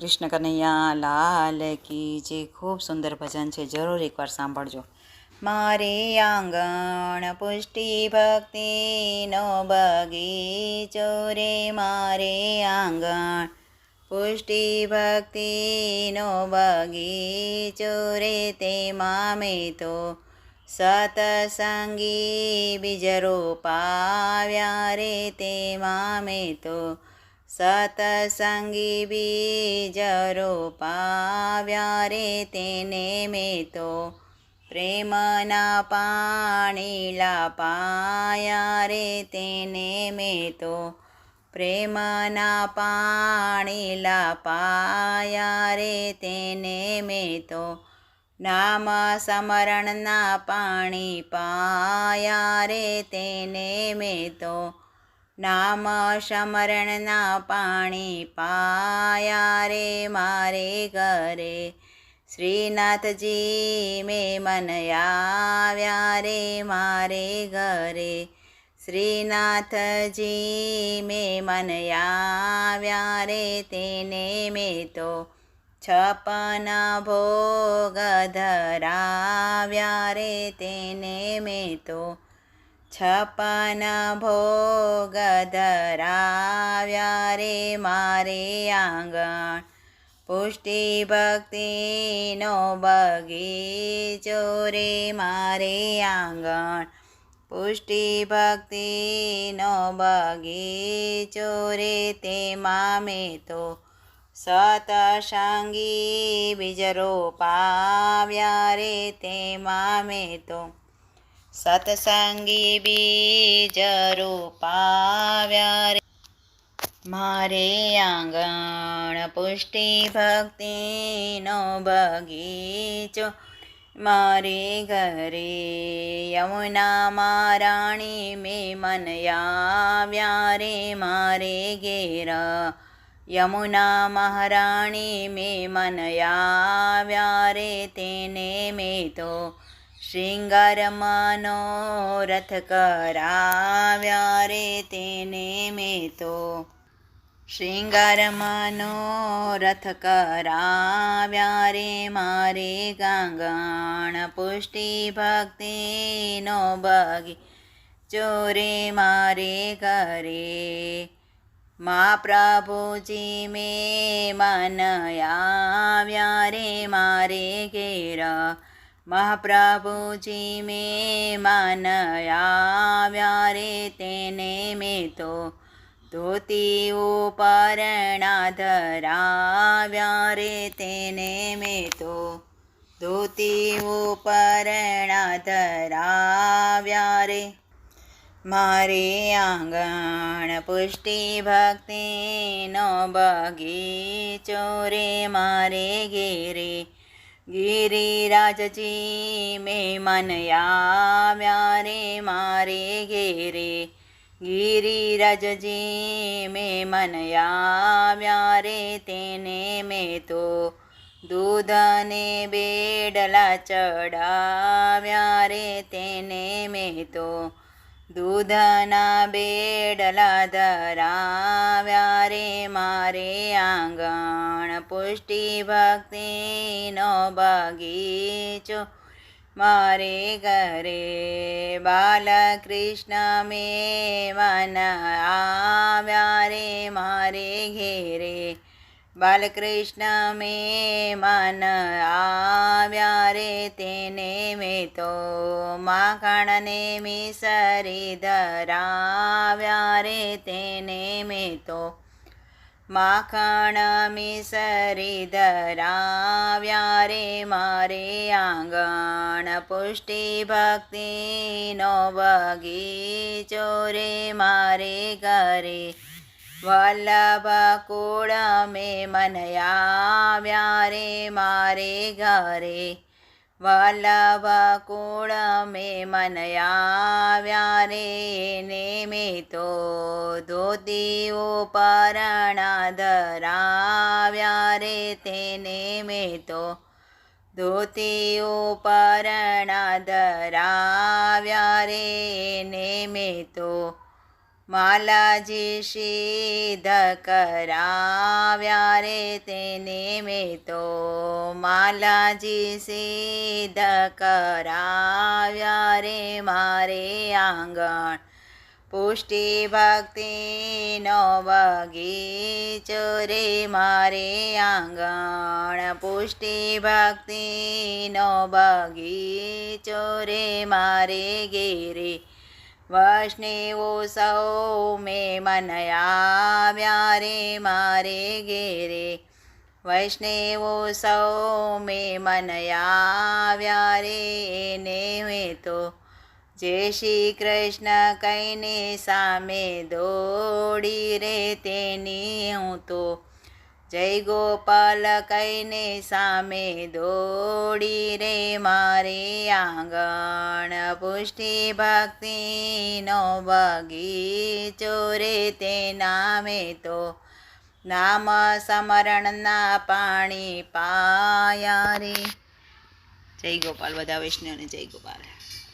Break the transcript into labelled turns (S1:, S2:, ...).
S1: કૃષ્ણ કનૈયા લાલ કી જે ખૂબ સુંદર ભજન છે, જરૂર એકવાર સાંભળજો. મારે આંગણ પુષ્ટિ ભક્તિનો બગીચો રે, મારે આંગણ પુષ્ટિ ભક્તિનો બગીચો રે, તેમાં મેં તો સતસંગી બીજ રોપાવ્યા રે, તેમાં મેં તો સતસંગી બીજ રોપાવ્યા રે તેને મેં તો પ્રેમના પાણીલા પાયા રે તેને મેં તો પ્રેમના પાણીલા પાયા રે તેને મેં તો નામ સમરણના પાણી પાયા રે તેને મેં તો નામ સમરણના પાણી પાયા રે મારે ઘરે. શ્રીનાથજી, મેં મન આવ્યા રે મારે ઘરે. શ્રીનાથજી, મેં મન આવ્યા રે તેને મેં તો છપન ભોગ ધરાવ્યા રે તેને મેં તો છપન ભોગ ધરાવ્યા રે મારે આંગણ પુષ્ટિ ભક્તિનો બગીચો રે મારે આંગણ પુષ્ટિ ભક્તિનો બગીચો રે તેમાં મેં તો સતસંગી બીજ રોપાવ્યા રે તેમાં મેં તો સતસંગી બીજ રૂપાવ્યા રે મારે આંગણ પુષ્ટિ ભક્તિનો બગીચો. મારે ઘરે યમુના મારાણી મેં મન આવ્યા રે મારે ઘેર યમુના મહારાણી મેં મન આવ્યા રે તેને મેં તો શૃંગાર મનોરથ કરાવ્યા રે તેને મેં તો. શૃંગાર મનોરથ કરાવ્યા રે મારે ગાંગણ પુષ્ટિ ભક્તિનો બગી. ચોરે મારે કરે મા પ્રભુજી મેં મન આવ્યા રે મારે ઘેર મહાપ્રભુજી મેં માનયા રે તેને મેં તો ધોતી ઉપરણા ધરાવ્યા રે તેને મેં તો ધોતી ઉપરણા ધરાવ્યા રે મારે આંગણ પુષ્ટિ ભક્તિનો બગીચો રે મારે ઘેરે ગિરિરાજજી મેં મન આવ્યા રે મારે ઘેરે ગિરિરાજજી મેં મન આવ્યા રે તેને મેં તો દૂધને બેડલા ચડાવ્યા રે તેને મેં તો દૂધના બેડલા ધરાવ્યા રે મારે આંગણ પુષ્ટિ ભક્તિનો બગીચો. મારે ઘરે બાલકૃષ્ણ મેં મન આવ્યા રે, મારે ઘેરે બાલકૃષ્ણ મે મન આવ્યા રે તેને મેં તો માખણને મિસરી ધરાવ્યા રે તેને મેં તો માખણ મિસરી ધરાવ્યા રે મારે આંગણ પુષ્ટિ ભક્તિનો બગીચો રે મારે ઘરે વલ્લભ કુળ મેં મન આવ્યા રે મારે ઘરે. વલ્લભ કુળ મેં મન આવ્યા રે ને મેં તો ધોતી ઉપરણા ધરાવ્યા રે તેને મેં તો ધોતી ઉપરણા ધરાવ્યા રે ને મેં તો માલાજી સિદ્ધ કરાવ્યા રે તેને મેં તો માલાજી સિદ્ધ કરાવ્યા રે મારે આંગણ. પુષ્ટિ ભક્તિનો બગીચો રે મારે આંગણ. પુષ્ટિ ભક્તિનો બગીચો રે મારે ઘેરે વૈષ્ણવો સૌ મેં મનયા રે મારે ઘેરે. વૈષ્ણવો સૌ મેં મનયા રે એને હું તો જય શ્રી કૃષ્ણ કહીને સામે દોડી રે તેની હું તો. જય ગોપાલ કહીને સામે દોડી રે મારે આંગણ પુષ્ટિ ભક્તિનો બગીચો રે તે નામે તો નામ સમરણના પાણી પાયા રે. જય ગોપાલ, બધા વૈષ્ણવને જય ગોપાલ.